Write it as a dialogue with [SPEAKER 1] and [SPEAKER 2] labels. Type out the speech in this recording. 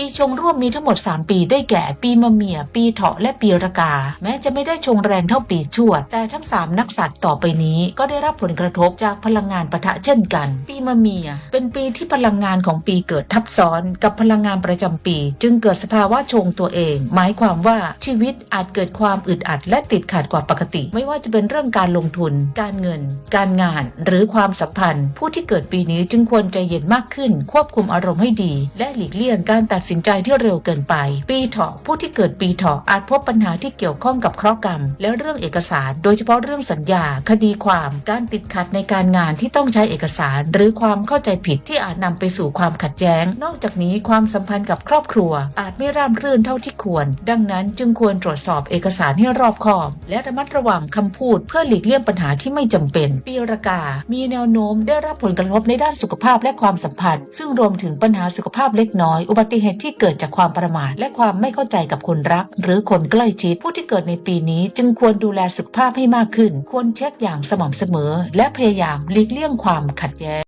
[SPEAKER 1] ปีชงร่วมมีทั้งหมด 3 ปีได้แก่ปีมะเมีย ปีเถาะและปีรากา แม้จะไม่ได้ชงแรงเท่าปีชวด แต่ทั้ง 3 นักสัตว์ต่อไปนี้ก็ได้รับผลกระทบจากพลังงานปะทะเช่นกัน ปีมะเมีย เป็นปีที่พลังงานของปีเกิดทับซ้อนกับพลังงานประจำปี จึงเกิดสภาวะชงตัวเอง หมายความว่าชีวิตอาจเกิดความอึดอัดและติดขัดกว่าปกติ ไม่ว่าจะเป็นเรื่องการลงทุน การเงิน การงาน หรือความสัมพันธ์ ผู้ที่เกิดปีนี้จึงควรใจเย็นมากขึ้น ควบคุมอารมณ์ให้ดี และหลีกเลี่ยงการตัดสินใจที่เร็วเกินไป ปีเถาะผู้ที่เกิดปีเถาะอาจพบปัญหาที่เกี่ยวข้องกับเคราะห์กรรม และเรื่องเอกสาร โดยเฉพาะเรื่องสัญญา คดีความ การติดขัดในการงานที่ต้องใช้เอกสาร หรือความเข้าใจผิดที่อาจนำไปสู่ความขัดแย้ง นอกจากนี้ความสัมพันธ์กับครอบครัว อาจไม่ราบรื่นเท่าที่ควร ดังนั้นจึงควรตรวจสอบเอกสารให้รอบคอบ และระมัดระวังคำพูด เพื่อหลีกเลี่ยงปัญหาที่ไม่จำเป็น ปีรากา มีแนวโน้มได้รับผลกระทบในด้านสุขภาพและความสัมพันธ์ ซึ่งรวมถึงปัญหาสุขภาพเล็กน้อย อุบัติเหตุที่เกิดจากความประมาทและความไม่เข้าใจกับคนรัก หรือคนใกล้ชิดผู้ที่เกิดในปีนี้ จึงควรดูแลสุขภาพให้มากขึ้น ควรเช็คอย่างสม่ำเสมอ และพยายามหลีกเลี่ยงความขัดแย้ง